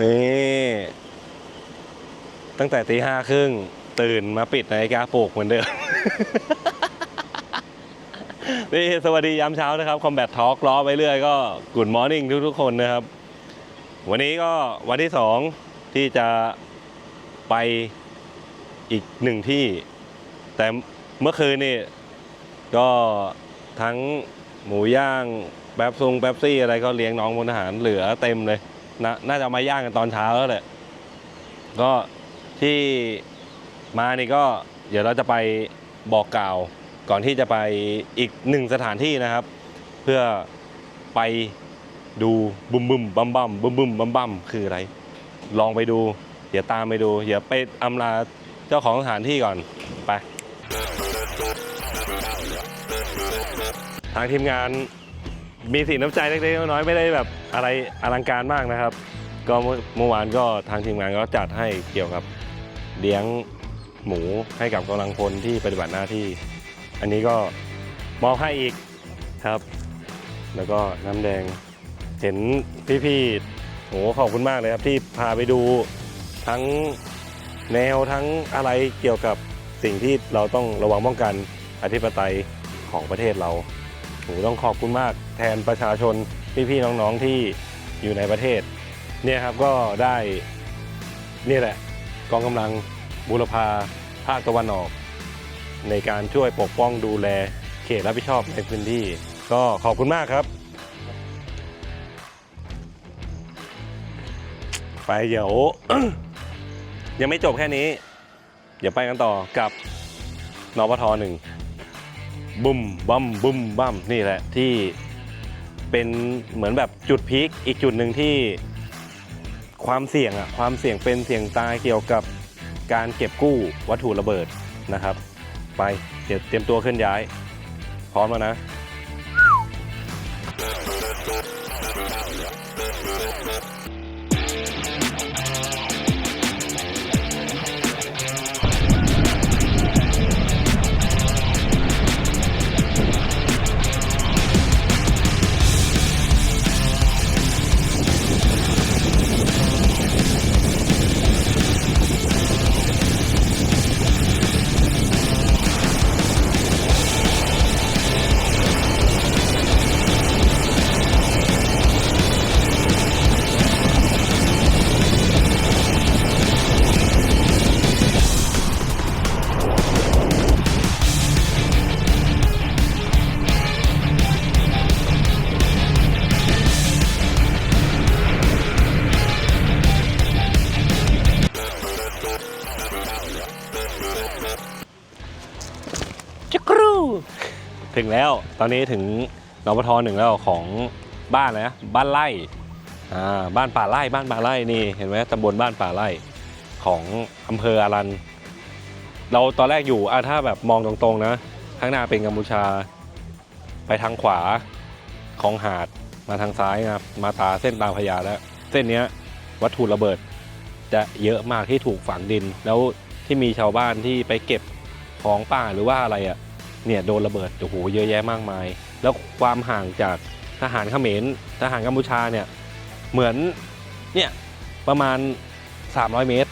นี่ตั้งแต่ตีห้าครึ่งตื่นมาปิดนาฬิกาปลุกเหมือนเดิม นี่สวัสดียามเช้านะครับ Combat Talk ล้อไปเรื่อยก็ Good Morning ทุกๆ คนนะครับ วันนี้ก็วันที่สองที่จะไปอีกหนึ่งที่ แต่เมื่อคืนนี่ก็ทั้ง หมูย่างแป๊บซุงแป๊บซี่อะไรก็เลี้ยงน้องพลทหารเหลือเต็มเลยนะน่าจะมาย่างกันตอนเช้าแล้วแหละก็ที่มานี่ก็เดี๋ยวเราจะไปบอกกล่าวก่อนที่จะไปอีกหนึ่งสถานที่นะครับ เพื่อไปดูบุมบุมบัมบัมบุมบุมบัมบัมคืออะไร ลองไปดู เดี๋ยวตามไปดู เดี๋ยวไปอำลาเจ้าของสถานที่ก่อน ทางทีมงานมีสีน้ำใจเล็กๆน้อยๆไม่ได้แบบอะไรอลังการมากนะครับ ก็เมื่อวานก็ทางทีมงานก็จัดให้เกี่ยวกับเลี้ยงหมูให้กับกำลังพลที่ปฏิบัติหน้าที่ อันนี้ก็มอบให้อีกครับ แล้วก็น้ำแดงเห็นพี่ๆโหขอบคุณมากเลยครับที่พาไปดูทั้งแนวทั้งอะไรเกี่ยวกับสิ่งที่เราต้องระวังป้องกันอธิปไตยของประเทศเรา โหต้องขอบคุณมากแทนประชาชนพี่ๆน้องๆที่อยู่ในประเทศ เนี่ยครับก็ได้นี่แหละกองกำลังบุรพาภาคตะวันออก ในการช่วยปกป้องดูแลเขตรับผิดชอบในพื้นที่ ก็ขอบคุณมากครับ ไปเดี๋ยว ยังไม่จบแค่นี้ เดี๋ยวไปกันต่อกับนปทหนึ่ง บุ้มบัมบุ้มบัมนี่แหละที่เป็นเหมือนแบบจุดพีคอีกจุดหนึ่งที่ความเสี่ยงอะความเสี่ยงเป็นเสี่ยงตายเกี่ยวกับการเก็บกู้วัตถุระเบิดนะครับ ไปเดี๋ยวเตรียมตัวเคลื่อนย้าย พร้อมแล้วนะจั ถึงแล้ว ตอนนี้ถึงนปทหนึ่งแล้วของบ้านนะ บ้านไร่อ่าบ้านป่าไร่บ้านป่าไร่นี่เห็นไหมตำบลบ้านป่าไร่ของอำเภออารัน เราตอนแรกอยู่อะถ้าแบบมองตรงๆนะ ข้างหน้าเป็นกัมพูชา ไปทางขวาของหาดมาทางซ้ายนะมาตาเส้นตาพญาแล้ว เส้นเนี้ยวัตถุระเบิด จะเยอะมากที่ถูกฝังดิน แล้วที่มีชาวบ้านที่ไปเก็บของป่าหรือว่าอะไรอะ เนี่ยโดนระเบิดโอ้โหเยอะแยะมากมาย แล้วความห่างจากทหารเขมรทหารกัมพูชาเนี่ยเหมือนเนี่ยประมาณ 300 เมตร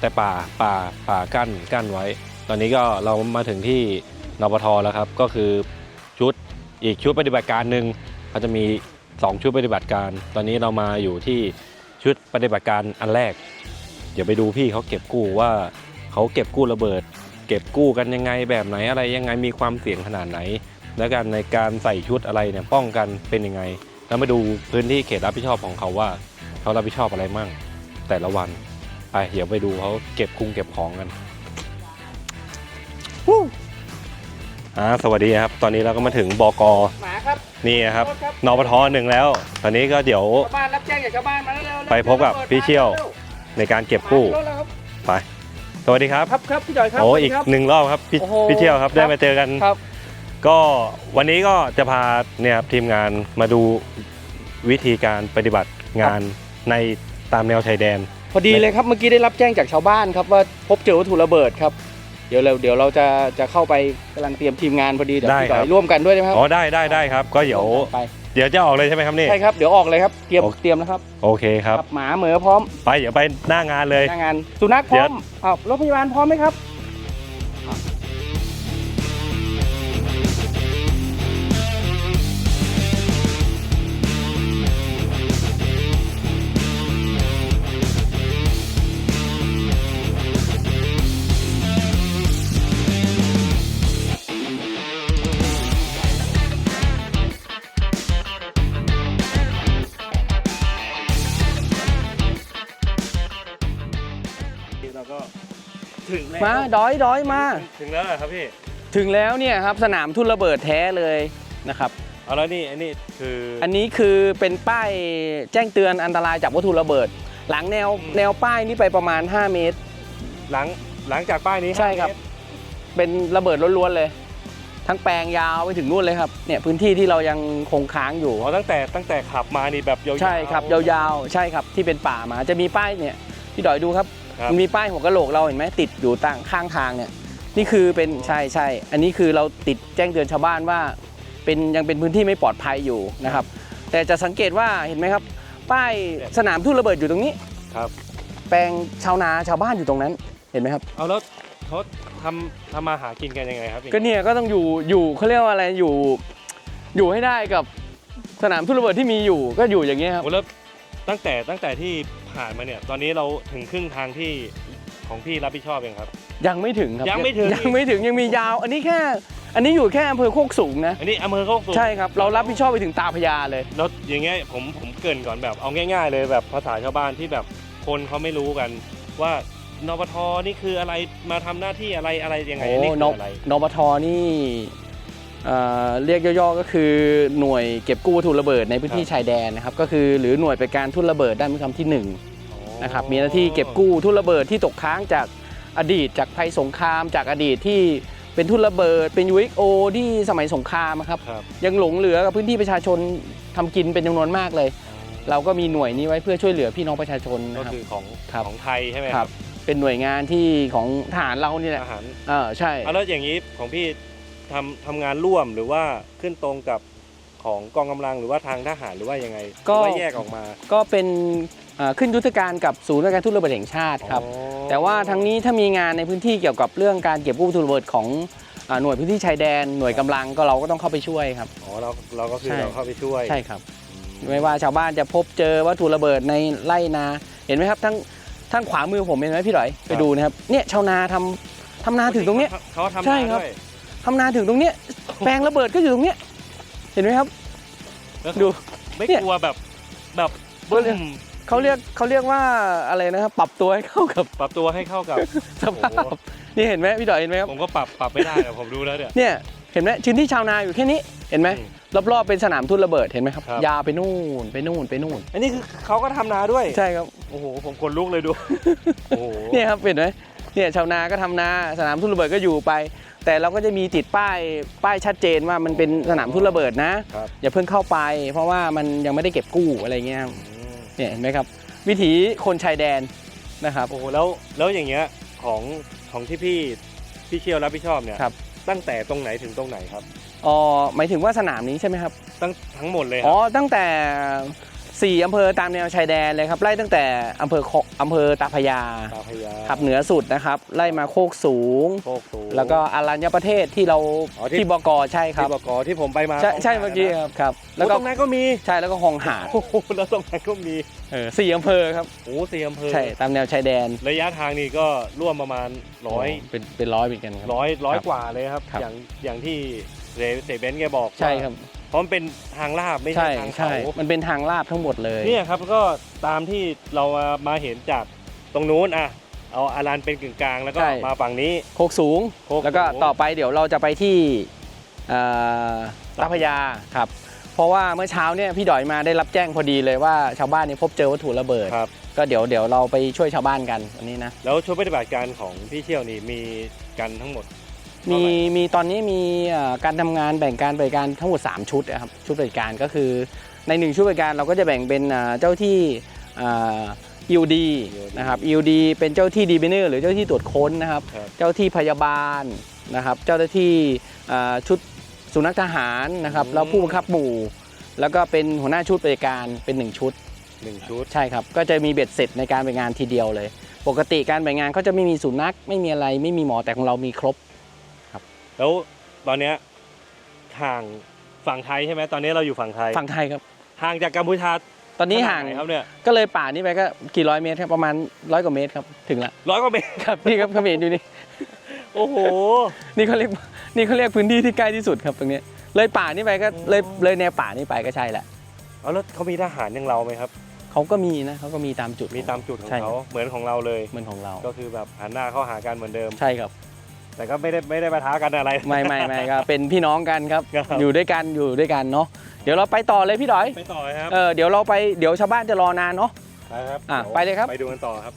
แต่ป่าป่าป่ากั้นกั้นไว้ ตอนนี้ก็เรามาถึงที่นปทแล้วครับ ก็คือชุดอีกชุดปฏิบัติการหนึ่งเขาจะมี 2 ชุดปฏิบัติการ ตอนนี้เรามาอยู่ที่ชุดปฏิบัติการอันแรก เดี๋ยวไปดูพี่เขาเก็บกู้ว่าเขาเก็บกู้ระเบิด เก็บกู้กันยังไงแบบไหนอะไรยังไงมีความเสี่ยงขนาดไหน และการในการใส่ชุดอะไรเนี่ยป้องกันเป็นยังไง แล้วมาดูพื้นที่เขตรับผิดชอบของเขาว่า เขารับผิดชอบอะไรมั่ง แต่ละวันไปเดี๋ยวไปดูเขาเก็บกุ้งเก็บของกันวู้อ่าสวัสดีครับ ตอนนี้เราก็มาถึงบกหมาครับ นี่นะครับโทษครับนปทหนึ่งแล้ว ตอนนี้ก็เดี๋ยว ชาวบ้านรับแจ้งจากชาวบ้านมาแล้วเร็วๆไปพบกับพี่เชี่ยว ในการเก็บกู้มาแล้วครับไป สวัสดีครับครับครับพี่จอยครับโอ้สวัสอีดีกครับหนึ่งรอบครับพี่โอ้โหพี่เชี่ยวครับ ครับ ได้มาเจอกัน ครับ ก็วันนี้ก็จะพาเนี่ยครับทีมงานมาดูวิธีการปฏิบัติงานในตามแนวชายแดน พอดีเลยครับเมื่อกี้ได้รับแจ้งจากชาวบ้านครับว่าพบเจอวัตถุระเบิดครับเดี๋ยวเราเดี๋ยวเราจะจะเข้าไปกำลังเตรียมทีมงานพอดีเดี๋ยวได้พี่จอครัยบ ร่วมกันด้วยใช่ไหมครับอ๋อได้ได้ได้ครับ ก็เดี๋ยวไป เดี๋ยวจะออกเลยใช่ไหมครับนี่ ใช่ครับ เดี๋ยวออกเลยครับ เตรียม โอเตรียมแล้วครับโอเคครับ หมาเหมือพร้อมไปเดี๋ยวไปหน้างานเลย หน้างาน สุนัขพร้อมอ้าวรถพยาบาลพร้อมไหมครับ ถึงแล้วมาดอยดอยมา ถึงแล้วเหรอครับพี่ถึงแล้วเนี่ยครับสนามทุ่นระเบิดแท้เลยนะครับ เอาแล้วนี่อันนี้คืออันนี้คือเป็นป้ายแจ้งเตือนอันตรายจากวัตถุระเบิด หลังแนวแนวป้ายนี้ไปประมาณ 5 เมตร หลังหลังจากป้ายนี้ใช่ครับห้าเมตเป็นระเบิดล้วนๆเลย ทั้งแปลงยาวไปถึงนู่นเลยครับเนี่ยพื้นที่ที่เรายังคงค้างอยู่ อ๋อตั้งแต่ตั้งแต่ขับมานี่แบบยาวๆใช่ครับยาวๆใช่ครับที่เป็นป่ามาจะมีป้ายเนี่ยพี่ดอยดูครับ ครับมันมีป้ายหัวกะโหลกเราเห็นไหมติดอยู่ต่างข้างทางเนี่ยนี่คือเป็นใช่ใช่อันนี้คือเราติดแจ้งเตือนชาวบ้านว่า เป็นยังเป็นพื้นที่ไม่ปลอดภัยอยู่นะครับ แต่จะสังเกตว่าเห็นไหมครับ ป้ายสนามทุ่นระเบิดอยู่ตรงนี้ ครับ แปลงชาวนาชาวบ้านอยู่ตรงนั้นเห็นไหมครับ เอาแล้วเขาทำทำมาหากินกันยังไงครับก็เนี่ยก็ต้องอยู่อยู่เขาเรียกว่าอะไรอยู่ อยู่ให้ได้กับสนามทุ่นระเบิดที่มีอยู่ก็อยู่อย่างเงี้ยครับ โอ้แล้ว ตั้งแต่ตั้งแต่ที่ผ่านมาเนี่ย ตอนนี้เราถึงครึ่งทางที่ของพี่รับผิดชอบยังครับ ยังไม่ถึงครับยังไม่ถึง ยังไม่ถึงยังมียาว อันนี้แค่ อันนี้อยู่แค่อำเภอโคกสูงนะ อันนี้อำเภอโคกสูง ใช่ครับ เรารับผิดชอบไปถึงตาพญาเลย แล้วอย่างเงี้ยผมผมเกรินก่อนแบบเอาง่าย ๆ เลยแบบภาษาชาวบ้านที่แบบคนเขาไม่รู้กันว่านปทนี่คืออะไรมาทำหน้าที่อะไรอะไรยังไงโอ้นี่นคืออะไรนปทนี่ เอ่อเรียกย่อๆก็คือหน่วยเก็บกู้วัตถุระเบิดในพื้นที่ชายแดนนะครับก็คือหรือหน่วยไปการทุ่นระเบิดด้านมือคำที่หนึ่งนะครับมีหน้าที่เก็บกู้ทุ่นระเบิดที่ตกค้างจากอดีตจากภัยสงคราม จากอดีตที่เป็นทุ่นระเบิดเป็น UXO ที่สมัยสงครามอะครับครับยังหลงเหลือกับพื้นที่ประชาชนทำกินเป็นจำนวนมากเลย เราก็มีหน่วยนี้ไว้เพื่อช่วยเหลือพี่น้องประชาชนก็นะครับคือของครับของไทยใช่ไหมคครัรับบเป็นหน่วยงานที่ของทหารเรานี่แหละทหารเออใช่เอาแล้วอย่างนี้ของพี่ ทำทำงานร่วมหรือว่าขึ้นตรงกับของกองกำลังหรือว่าทางทหารหรือว่ายังไงหรือว่าแยกออกมา ก็เป็นเอ่อขึ้นยุทธการกับศูนย์ราชการทุ่นระเบิดแห่งชาติครับ อ๋อ แต่ว่าทั้งนี้ถ้ามีงานในพื้นที่เกี่ยวกับเรื่องการเก็บกู้วัตถุระเบิดของอ่าหน่วยพื้นที่ชายแดนหน่วยกำลังก็เราก็ต้องเข้าไปช่วยครับ อ๋อเราเราก็คือใช่ เราเข้าไปช่วยใช่ครับ ไม่ว่าชาวบ้านจะพบเจอวัตถุระเบิดในไร่นา เห็นไหมครับทั้งท่านขวามือผมเห็นไหมพี่หลอยไปดูนะครับเนี่ยชาวนาทำทำนาถึงตรงเนี้ย เขาทำใช่นาครับ ด้วย ทำนาถึงตรงเนี้ยแปลงระเบิดก็อยู่ตรงเนี้ยเห็นไหมครับแล้วดู ไม่เนี่ยกลัวแบบแบบเขาเรียกบึ้มเขาเรียกเขาเรียกว่าอะไรนะครับ ปรับตัวให้เข้ากับปรับตัวให้เข้ากับสภาพนี่เห็นไหมพี่ดอยเห็นไหมครับผมก็ปรับปรับไม่ได้อะผมดูแล้วเนี่ย เนี่ยเห็นไหมพื้นที่ชาวนาอยู่แค่นี้เห็นไหมอืมรอบๆเป็นสนามทุ่นระเบิดเห็นไหมครับ ครับ ยาวไปนู่นไปนู่นไปนู่น อันนี้คือเขาก็ทำนาด้วยใช่ครับ โอ้โหผมขนลุกเลยดูโอ้โหเนี่ยครับเห็นไหมเนี่ยชาวนาก็ทำนาสนามทุ่นระเบิดก็อยู่ไป แต่เราก็จะมีติดป้ายป้ายชัดเจนว่ามันเป็นสนามทุ่นระเบิดนะ ครับอย่าเพิ่งเข้าไป เพราะว่ามันยังไม่ได้เก็บกู้อะไรเงี้ยครับอืมเนี่ยเห็นไหมครับ วิถีคนชายแดนนะครับ โอ้โหแล้วแล้วอย่างเงี้ยของของที่พี่พี่เชียวรับผิดชอบเนี่ยครับ ตั้งแต่ตรงไหนถึงตรงไหนครับ อ๋อหมายถึงว่าสนามนี้ใช่ไหมครับ ตั้งทั้งหมดเลยคอ๋รัอบตั้งแต่ สี่อำเภอตามแนวชายแดนเลยครับไล่ตั้งแต่อำเภอโคอำเภอตาพระยาตาพญาครับเหนือสุดนะครับไล่มาโคกสูง โคกสูง แล้วก็อารัญญประเทศที่เราอ๋อที่ ที่บกใช่ครัที่บบกที่ผมไปมาใช่สงใช่ขลาเมื่อกี้นะครับครับแล้แล้ววตก็รงนั้นก็มีใช่แล้วก็คลองหาดโอ้โหแล้วตรงนั้นก็มีเออสี่อำเภอครับโอ้โหสี่อำเภอใช่ตามแนวชายแดนระยะทางนี่ก็ร่วมประมาณร้อยเป็นเป็นร้อยเหมือนกันครับ ร้อยร้อยครับกว่าเลยครับ ครับอย่างอย่างที่เรเสเบนซ์แกบอกใช่ครับ เพราะมันเป็นทางลาบไม่ใช่ใช่ทางใช่เขามันเป็นทางลาดทั้งหมดเลยเนี่ยครับก็ตามที่เรามามาเห็นจากตรงนู้นอะเอาอารันเป็นกึ่งกลางแล้วก็ใช่มาฝั่งนี้โคกสูงโคกสูงแล้วก็ต่อไปเดี๋ยวเราจะไปที่เอ่อตาพระยาครับเพราะว่าเมื่อเช้าเนี่ยพี่ดอยมาได้รับแจ้งพอดีเลยว่าชาวบ้านเนี่ยพบเจอวัตถุระเบิดครับก็เดี๋ยวเดี๋ยวเราไปช่วยชาวบ้านกันวันนี้นะแล้วชุดปฏิบัติการของพี่เชี่ยวนี่มีกันทั้งหมด มีมีตอนนี้มีเอ่อการทำงานแบ่งการบริการทั้งหมด 3 ชุดนะครับชุดบริการก็คือใน 1 ชุดบริการเราก็จะแบ่งเป็นเอ่อเจ้าที่เอ่อ EOD นะครับ EOD เป็นเจ้าที่ดีเบเนอร์หรือเจ้าที่ตรวจค้นนะครับครับเจ้าที่พยาบาลนะครับเจ้าหน้าที่เอ่อชุดสุนัขทหารนะครับอืมแล้วผู้บังคับหมู่ แล้วก็เป็นหัวหน้าชุดบริการเป็นหนึ่งชุดหนึ่งชุดใช่ครับ ก็จะมีเบ็ดเสร็จในการไปงานทีเดียวเลย ปกติการไปงานเขาจะไม่มีสุนัขไม่มีอะไรไม่มีหมอแต่ของเรามีครบ แล้วตอนเนี้ยห่างฝั่งไทยใช่ไหมตอนนี้เราอยู่ฝั่งไทย ฝั่งไทยครับ ห่างจากกัมพูชาตอนนี้ห่างขดไครับเนี่ยก็เลยป่านี้ไปก็กี่ร้อยเมตรครับประมาณร้อยกว่าเมตรครับถึงละร้อยกว่าเมตรครับนี่ครับเขมรอยู่นี่ โอ้โห นี่เขาเรียกนี่เขาเรียกพื้นที่ที่ใกล้ที่สุดครับตรงนี้ เลยป่านี่ไปก็เลยเลยแนวป่านี่ไปก็ใช่แหละเอาแล้วเขามีทหารอย่างเราไหมครับเขาก็มีนะเขาก็มีตามจุดมีตามจุดของใช่เขาเหมือนของเราเลยเหมือนของเรา ก็คือแบบหันหน้าเข้าหากันเหมือนเดิมใช่ครับ แต่ก็ไม่ได้ไม่ได้ปะทะกันอะไร ไม่ไม่ไม่ครับเป็นพี่น้องกันครับ ครับ อยู่ด้วยกันอยู่ด้วยกันเนาะเดี๋ยวเราไปต่อเลยพี่ดอยไปต่อครับเออเดี๋ยวเราไปเดี๋ยวชาวบ้านจะรอนานเนาะ ไปครับอะดี๋วไปเลยครับ ไปดูกันต่อครับ